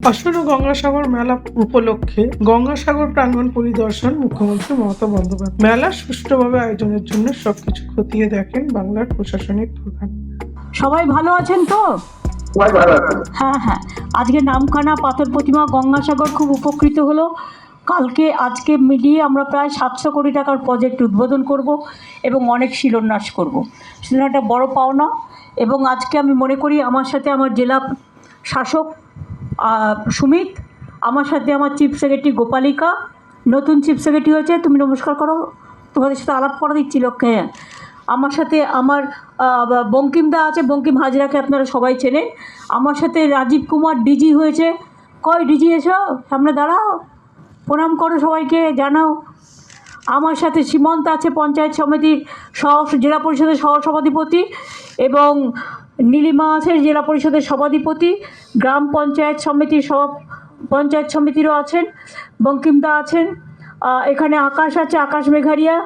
আসন্ন গঙ্গাসাগর মেলা উপলক্ষে গঙ্গাসাগর প্রাঙ্গণ পরিদর্শন মুখ্যমন্ত্রী মমতা বন্দ্যোপাধ্যায়। মেলা সুষ্ঠুভাবে আয়োজনের জন্য সবকিছু খতিয়ে দেখেন বাংলার প্রশাসনিক প্রধান। সবাই ভালো আছেন তো? সবাই ভালো আছে হ্যাঁ হ্যাঁ। আজকে নামখানা পাথর প্রতিমা গঙ্গাসাগর খুব উপকৃত হলো। কালকে আজকে মিলিয়ে আমরা প্রায় সাতশো কোটি টাকার প্রজেক্ট উদ্বোধন করব এবং অনেক শিলান্যাস করব। সেটা একটা বড় পাওনা। এবং আজকে আমি মনে করি আমার সাথে আমার জেলা শাসক সুমিত, আমার সাথে আমার চিফ সেক্রেটারি গোপালিকা, নতুন চিফ সেক্রেটারি হয়েছে, তুমি নমস্কার করো। তোমাদের সাথে আলাপ করা দিচ্ছি লক্ষ্যে হ্যাঁ আমার সাথে আমার বঙ্কিমদা আছে, বঙ্কিম হাজরাকে আপনারা সবাই চেনেন। আমার সাথে রাজীব কুমার ডিজি হয়েছে। কয় ডিজি এসো, সামনে দাঁড়াও। প্রণাম করো সবাইকে, জানাও। আমার সাথে সীমন্ত আছে, পঞ্চায়েত সমিতির সহ জেলা পরিষদের সহ সভাধিপতি এবং নীলিমা আছে জেলা পরিষদের সভাধিপতি, গ্রাম পঞ্চায়েত সমিতির সভা, পঞ্চায়েত সমিতিরও আছেন, বঙ্কিমদা আছেন এখানে আকাশ আছে, আকাশ মেঘারিয়া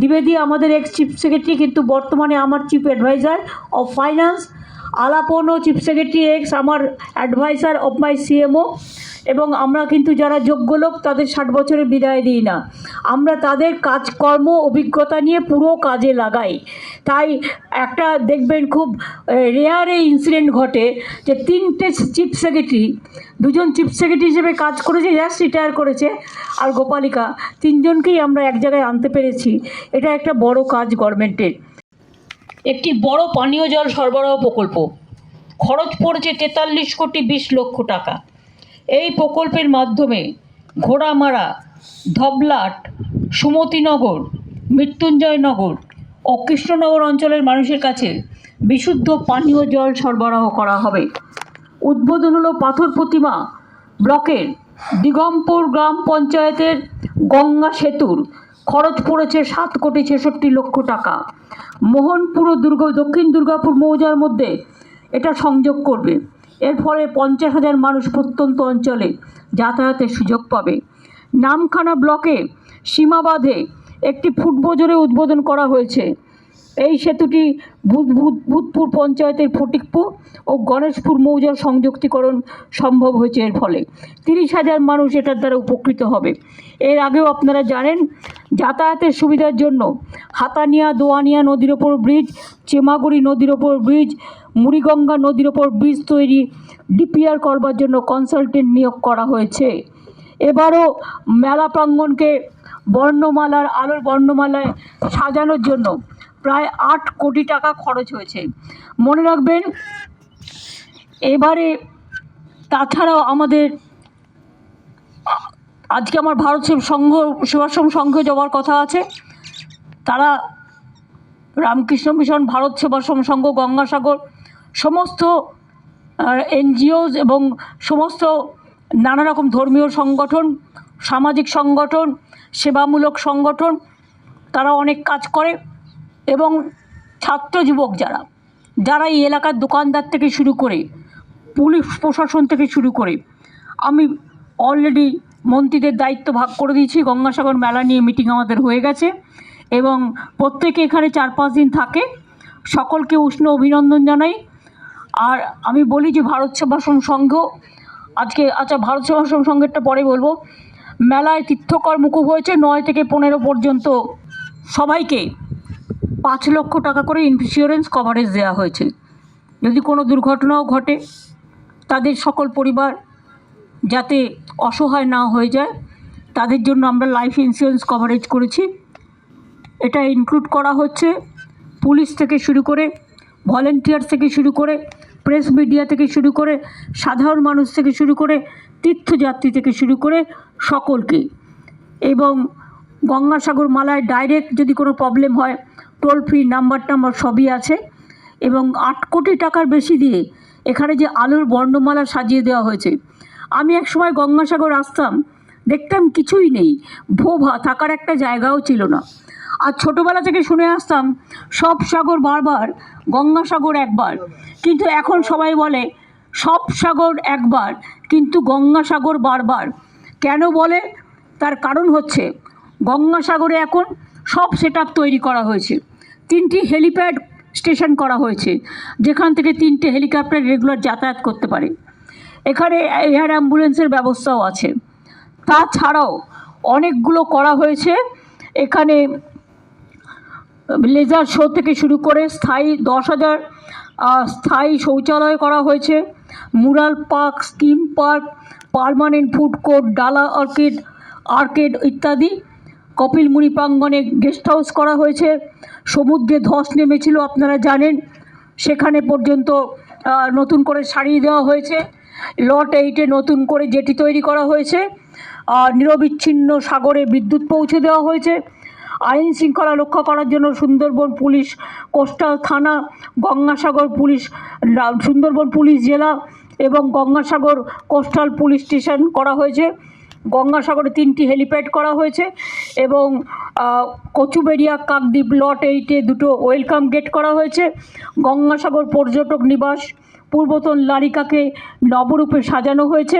দ্বিবেদী আমাদের এক্স চিফ সেক্রেটারি কিন্তু বর্তমানে আমার চিফ অ্যাডভাইজার অফ ফাইন্যান্স আলাপনও চিফ সেক্রেটারি এক্স আমার অ্যাডভাইসার অফ মাই সিএমও এবং আমরা কিন্তু যারা যোগ্য লোক, তাদের ষাট বছরে বিদায় দিই না। আমরা তাদের কাজকর্ম অভিজ্ঞতা নিয়ে পুরো কাজে লাগাই। তাই একটা দেখবেন খুব রেয়ারে ইনসিডেন্ট ঘটে যে তিনটে চিফ সেক্রেটারি দুজন চিফ সেক্রেটারি হিসেবে কাজ করেছে জাস্ট রিটায়ার করেছে। আর গোপালিকা, তিনজনকেই আমরা এক জায়গায় আনতে পেরেছি। এটা একটা বড় কাজ গভর্নমেন্টের একটি বড় পানীয় জল সরবরাহ প্রকল্প। খরচ পড়েছে তেতাল্লিশ কোটি বিশ লক্ষ টাকা। এই প্রকল্পের মাধ্যমে ঘোড়ামারা, ধবলাট, সুমতিনগর, মৃত্যুঞ্জয়নগর ও কৃষ্ণনগর অঞ্চলের মানুষের কাছে বিশুদ্ধ পানীয় জল সরবরাহ করা হবে। উদ্বোধন হলো পাথর প্রতিমা ব্লকের দিগম্বর গ্রাম পঞ্চায়েতের গঙ্গা সেতুর খরচ পড়েছে সাত কোটি ছেষট্টি লক্ষ টাকা। মোহনপুর ও দুর্গ, দক্ষিণ দুর্গাপুর মৌজার মধ্যে এটা সংযোগ করবে। এর ফলে পঞ্চাশ হাজার মানুষ প্রত্যন্ত অঞ্চলে যাতায়াতের সুযোগ পাবে। নামখানা ব্লকে সীমাবাঁধে একটি ফুটবজরে উদ্বোধন করা হয়েছে। এই সেতুটি ভূত ভূত, ভূতপুর পঞ্চায়েতের ফটিকপুর ও গণেশপুর মৌজার সংযুক্তিকরণ সম্ভব হয়েছে এর ফলে। তিরিশ হাজার মানুষ এটার দ্বারা উপকৃত হবে। এর আগেও আপনারা জানেন যাতায়াতের সুবিধার জন্য হাতানিয়া, দোয়ানিয়া নদীর ওপর ব্রিজ চেমাগুড়ি নদীর ওপর ব্রিজ মুড়িগঙ্গা নদীর ওপর ব্রিজ তৈরি ডিপিআর করবার জন্য কনসালটেন্ট নিয়োগ করা হয়েছে। এবারও মেলা প্রাঙ্গণকে বর্ণমালার, আলোর বর্ণমালায় সাজানোর জন্য প্রায় আট কোটি টাকা খরচ হয়েছে। মনে রাখবেন, এবারে তাছাড়াও আমাদের আজকে আমার ভারত সংঘ, সেবাশ্রম সংঘে যাওয়ার কথা আছে। তারা রামকৃষ্ণ মিশন, ভারত সেবাশ্রম সংঘ, গঙ্গাসাগর, সমস্ত এনজিওস এবং সমস্ত নানা রকম ধর্মীয় সংগঠন, সামাজিক সংগঠন, সেবামূলক সংগঠন, তারা অনেক কাজ করে এবং ছাত্র যুবক যারা যারা এই এলাকার দোকানদার থেকে শুরু করে, পুলিশ প্রশাসন থেকে শুরু করে, আমি অলরেডি মন্ত্রীদের দায়িত্ব ভাগ করে দিয়েছি। গঙ্গাসাগর মেলা নিয়ে মিটিং আমাদের হয়ে গেছে এবং প্রত্যেকে এখানে চার পাঁচ দিন থাকে। সকলকে উষ্ণ অভিনন্দন জানাই। আর আমি বলি যে ভারত সেবাশ্রম সংঘ, আজকে আচ্ছা ভারত সেবাশ্রম সংঘেরটা পরে বলব। মেলায় তীর্থকর মুকুব হয়েছে, নয় থেকে পনেরো পর্যন্ত সবাইকে পাঁচ লক্ষ টাকা করে ইন্স্যুরেন্স কভারেজ দেওয়া হয়েছে। যদি কোনো দুর্ঘটনাও ঘটে, তাদের সকল পরিবার যাতে অসহায় না হয়ে যায়। তাদের জন্য আমরা লাইফ ইন্স্যুরেন্স কভারেজ করেছি। এটা ইনক্লুড করা হচ্ছে পুলিশ থেকে শুরু করে ভলেন্টিয়ার থেকে শুরু করে প্রেস মিডিয়া থেকে শুরু করে, সাধারণ মানুষ থেকে শুরু করে, তীর্থযাত্রী থেকে শুরু করে সকলকে। এবং গঙ্গাসাগর মালায় ডাইরেক্ট যদি কোনো প্রবলেম হয় টোল ফ্রি নাম্বার টাম্বার সবই আছে। এবং আট কোটি টাকার বেশি দিয়ে এখানে যে আলোর বর্ণমালা সাজিয়ে দেওয়া হয়েছে আমি এক সময় গঙ্গাসাগর আসতাম, দেখতাম কিছুই নেই, ভোভা, থাকার একটা জায়গাও ছিল না। আর ছোটোবেলা থেকে শুনে আসতাম, সব সাগর বারবার, গঙ্গাসাগর একবার, কিন্তু এখন সবাই বলে, সব সাগর একবার, কিন্তু গঙ্গাসাগর বারবার। কেন বলে? তার কারণ হচ্ছে, গঙ্গাসাগরে এখন সব সেট তৈরি করা হয়েছে। তিনটি হেলিপ্যাড স্টেশন করা হয়েছে, যেখান থেকে তিনটে হেলিকপ্টার রেগুলার যাতায়াত করতে পারে। এখানে এয়ার অ্যাম্বুলেন্সের ব্যবস্থাও আছে। তাছাড়াও অনেকগুলো করা হয়েছে। এখানে লেজার শো থেকে শুরু করে স্থায়ী দশ হাজার স্থায়ী শৌচালয় করা হয়েছে। Mural park scheme park, permanent food court, ডালা অর্কিড আর্কেড ইত্যাদি। কপিলমুনি প্রাঙ্গণে গেস্ট হাউস করা হয়েছে। সমুদ্রে ধস নেমেছিল, আপনারা জানেন। সেখানে পর্যন্ত নতুন করে সারিয়ে দেওয়া হয়েছে। লট এইটে নতুন করে জেটি তৈরি করা হয়েছে আর নিরবিচ্ছিন্ন সাগরে বিদ্যুৎ পৌঁছে দেওয়া হয়েছে। আইন শৃঙ্খলা রক্ষা করার জন্য সুন্দরবন পুলিশ, কোস্টাল থানা, গঙ্গাসাগর পুলিশ সুন্দরবন পুলিশ জেলা এবং গঙ্গাসাগর কোস্টাল পুলিশ স্টেশন করা হয়েছে। গঙ্গাসাগরে তিনটি হেলিপ্যাড করা হয়েছে এবং কচুবেড়িয়া, কাকদ্বীপ লট এইটে দুটো ওয়েলকাম গেট করা হয়েছে। গঙ্গাসাগর পর্যটক নিবাস, পূর্বতন লারিকাকে নবরূপে সাজানো হয়েছে।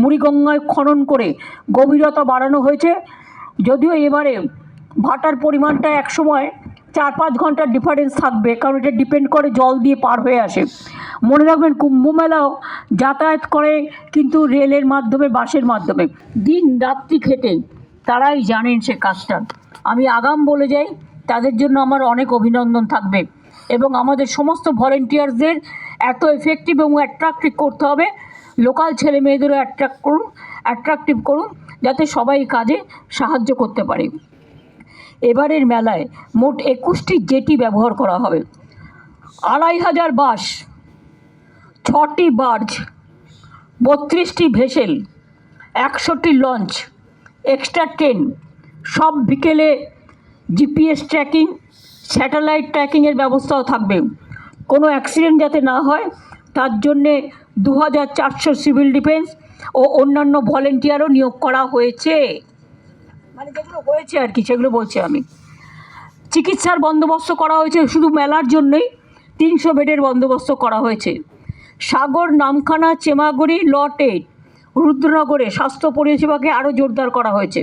মুড়িগঙ্গায় খনন করে গভীরতা বাড়ানো হয়েছে। যদিও এবারে ভাটার পরিমাণটা একসময় চার পাঁচ ঘণ্টার ডিফারেন্স থাকবে, কারণ এটা ডিপেন্ড করে জল দিয়ে পার হয়ে আসে। মনে রাখবেন কুম্ভ মেলাও যাতায়াত করে কিন্তু রেলের মাধ্যমে, বাসের মাধ্যমে। দিন রাত্রি খেটে, তারাই জানেন সে কাজটা। আমি আগাম বলে যাই, তাদের জন্য আমার অনেক অভিনন্দন থাকবে। এবং আমাদের সমস্ত ভলেন্টিয়ার্সদের এত এফেক্টিভ এবং অ্যাট্রাক্টিভ করতে হবে। লোকাল ছেলে মেয়েদেরও অ্যাট্রাক্ট করুন অ্যাট্রাকটিভ করুন, যাতে সবাই কাজে সাহায্য করতে পারে। এবারের মেলায় মোট একুশটি জেটি ব্যবহার করা হবে। আড়াই হাজার বাস ছটি বার্জ, বত্রিশটি ভেসেল, একশোটি লঞ্চ এক্সট্রা ট্রেন সব বিকেলে জিপিএস ট্র্যাকিং, স্যাটেলাইট ট্র্যাকিংয়ের ব্যবস্থাও থাকবে। কোনো অ্যাক্সিডেন্ট যাতে না হয়, তার জন্যে দু হাজার চারশো সিভিল ডিফেন্স ও অন্যান্য ভলেন্টিয়ারও নিয়োগ করা হয়েছে। মানে যেগুলো হয়েছে আর কি, সেগুলো বলছি আমি। চিকিৎসার বন্দোবস্ত করা হয়েছে, শুধু মেলার জন্যই, তিনশো বেডের বন্দোবস্ত করা হয়েছে। সাগর, নামখানা, চেমাগুড়ি লট এইট, রুদ্রনগরে স্বাস্থ্য পরিষেবাকে আরও জোরদার করা হয়েছে।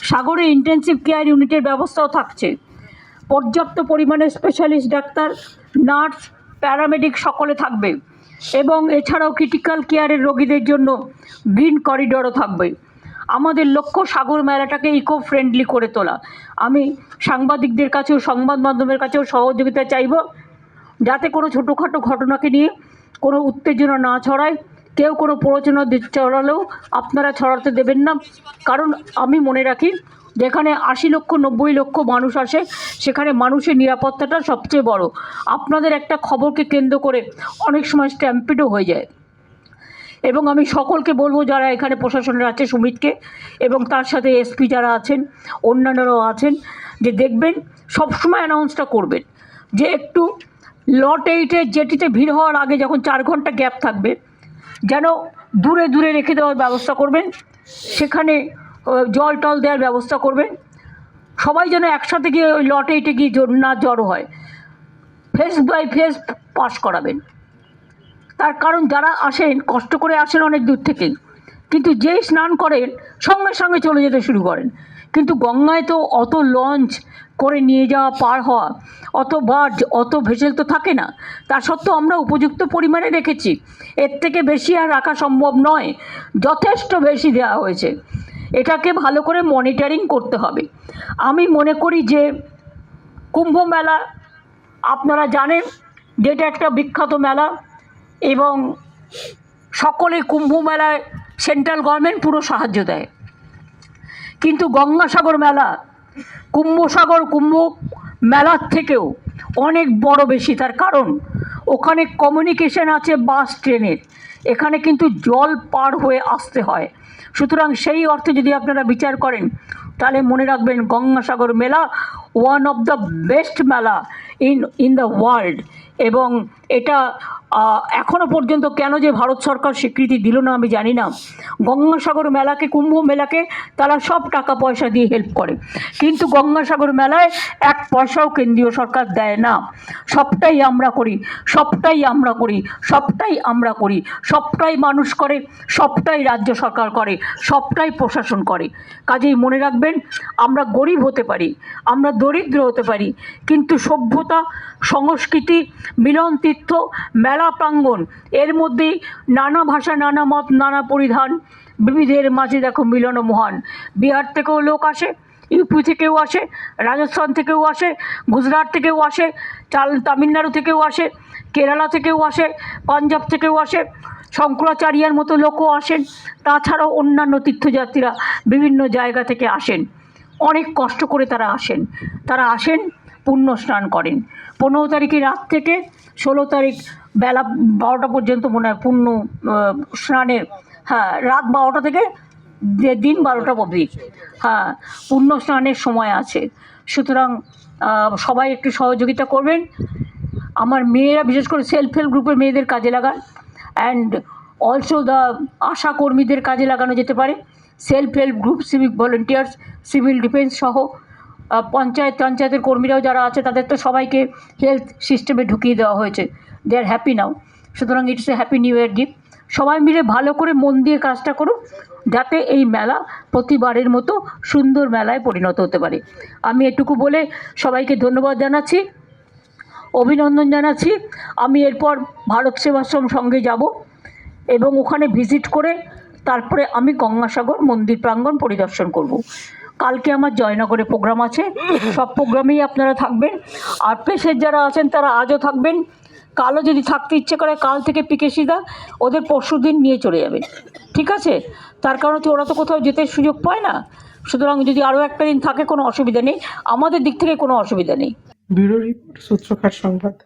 সাগরে ইন্টেন্সিভ কেয়ার ইউনিটের ব্যবস্থাও থাকছে। পর্যাপ্ত পরিমাণে স্পেশালিস্ট ডাক্তার নার্স প্যারামেডিক সকলে থাকবে এবং এছাড়াও ক্রিটিক্যাল কেয়ারের রোগীদের জন্য গ্রিন করিডোরও থাকবে। আমাদের লক্ষ্য সাগর মেলাটাকে ইকো ফ্রেন্ডলি করে তোলা। আমি সাংবাদিকদের কাছেও, সংবাদ মাধ্যমের কাছেও সহযোগিতা চাইব যাতে কোনো ছোটোখাটো ঘটনাকে নিয়ে কোনো উত্তেজনা না ছড়ায়। কেউ কোনো প্ররোচনা ছড়ালেও আপনারা ছড়াতে দেবেন না। কারণ আমি মনে রাখি, যেখানে আশি লক্ষ, নব্বই লক্ষ মানুষ আসে, সেখানে মানুষের নিরাপত্তাটা সবচেয়ে বড়। আপনাদের একটা খবরকে কেন্দ্র করে অনেক সময় স্ট্যাম্পিডও হয়ে যায়। এবং আমি সকলকে বলব, যারা এখানে প্রশাসনের আছে, সুমিতকে, এবং তার সাথে এসপি যারা আছেন, অন্যান্যরাও আছেন, যে দেখবেন, সবসময় অ্যানাউন্সটা করবেন। যে একটু লট এইটে জেটিতে ভিড় হওয়ার আগে যখন চার ঘণ্টা গ্যাপ থাকবে যেন দূরে দূরে রেখে দেওয়ার ব্যবস্থা করবেন, সেখানে জল টল দেওয়ার ব্যবস্থা করবেন। সবাই যেন একসাথে গিয়ে ওই লটে এইটে গিয়ে না জড়ো হয়। ফেস বাই ফেস পাস করাবেন। তার কারণ যারা আসেন, কষ্ট করে আসেন অনেক দূর থেকে কিন্তু যেই স্নান করেন, সঙ্গে সঙ্গে চলে যেতে শুরু করেন। কিন্তু গঙ্গায় তো অত লঞ্চ করে নিয়ে যাওয়া পার হওয়া, অত বার্জ অত ভেসেল তো থাকে না। তা সত্ত্বেও আমরা উপযুক্ত পরিমাণে রেখেছি। এর থেকে বেশি আর রাখা সম্ভব নয়। যথেষ্ট বেশি দেওয়া হয়েছে। এটাকে ভালো করে মনিটরিং করতে হবে। আমি মনে করি যে কুম্ভ মেলা, আপনারা জানেন যে এটা একটা বিখ্যাত মেলা এবং সকলে কুম্ভ মেলায় সেন্ট্রাল গভর্নমেন্ট পুরো সাহায্য দেয়। কিন্তু গঙ্গাসাগর মেলা, কুম্ভসাগর কুম্ভ মেলার থেকেও অনেক বড় বেশি তার কারণ, ওখানে কমিউনিকেশন আছে বাস ট্রেনের এখানে কিন্তু জল পার হয়ে আসতে হয়। সুতরাং সেই অর্থে যদি আপনারা বিচার করেন, তাহলে মনে রাখবেন Gangasagar Mela one of the best mela in in the world এবং এটা আহ, এখনও পর্যন্ত কেন যে ভারত সরকার স্বীকৃতি দিল না আমি জানি না। গঙ্গাসাগর মেলাকে কুম্ভ মেলাকে তারা সব টাকা পয়সা দিয়ে হেল্প করে। কিন্তু গঙ্গাসাগর মেলায় এক পয়সাও কেন্দ্রীয় সরকার দেয় না। সবটাই আমরা করি সবটাই আমরা করি সবটাই আমরা করি সবটাই মানুষ করে সবটাই রাজ্য সরকার করে সবটাই প্রশাসন করে। কাজেই মনে রাখবেন আমরা গরিব হতে পারি আমরা দরিদ্র হতে পারি। কিন্তু সভ্যতা, সংস্কৃতি, মিলন তীর্থ, মেলা প্রাঙ্গণ, এর মধ্যেই নানা ভাষা, নানা মত, নানা পরিধান, বিবিধের মাঝে দেখো মিলন মহান। বিহার থেকেও লোক আসে, ইউপি থেকেও আসে, রাজস্থান থেকেও আসে, গুজরাট থেকেও আসে, চাল, তামিলনাড়ু থেকেও আসে, কেরালা থেকেও আসে, পাঞ্জাব থেকেও আসে, শঙ্করাচার্যার মতো লোকও আসেন। তাছাড়াও অন্যান্য তীর্থযাত্রীরা বিভিন্ন জায়গা থেকে আসেন। অনেক কষ্ট করে তারা আসেন। তারা আসেন, পুণ্য স্নান করেন। পনেরো তারিখে রাত থেকে ষোলো তারিখ বেলা বারোটা পর্যন্ত মনে হয় পুণ্য স্নানের হ্যাঁ রাত বারোটা থেকে দিন বারোটা অবধি হ্যাঁ পুণ্য স্নানের সময় আছে। সুতরাং সবাই একটু সহযোগিতা করবেন। আমার মেয়েরা, বিশেষ করে সেলফ হেল্প গ্রুপের মেয়েদের কাজে লাগান। অ্যান্ড অলসো দ্য আশা কর্মীদের কাজে লাগানো যেতে পারে। Self help group civic volunteers civil defence সহ পঞ্চায়েত পঞ্চায়েতের কর্মীরাও যারা আছে তাদের তো সবাইকে হেলথ সিস্টেমে ঢুকিয়ে দেওয়া হয়েছে। দে আর হ্যাপি নাও সুতরাং it's a happy new year gift সবাই মিলে ভালো করে মন দিয়ে কাজটা করুন, যাতে এই মেলা প্রতিবারের মতো সুন্দর মেলায় পরিণত হতে পারে। আমি এটুকু বলে সবাইকে ধন্যবাদ জানাচ্ছি, অভিনন্দন জানাচ্ছি। আমি এরপর ভারত সেবাশ্রম সঙ্গে যাব এবং ওখানে ভিজিট করে তারপরে আমি গঙ্গাসাগর মন্দির প্রাঙ্গণ পরিদর্শন করব। কালকে আমার জয়নগরে প্রোগ্রাম আছে। সব প্রোগ্রামেই আপনারা থাকবেন। আর পেশের যারা আছেন, তারা আজও থাকবেন। কালও যদি থাকতে ইচ্ছে করে, কাল থেকে পিকেশিদা ওদের পরশু দিন নিয়ে চলে যাবে। ঠিক আছে? তার কারণ ওরা তো কোথাও যেতে সুযোগ পায় না। সুতরাং যদি আরও একটা দিন থাকে, কোনো অসুবিধা নেই। আমাদের দিক থেকে কোনো অসুবিধা নেই। ব্যুরো রিপোর্ট সূত্রকার সংবাদ।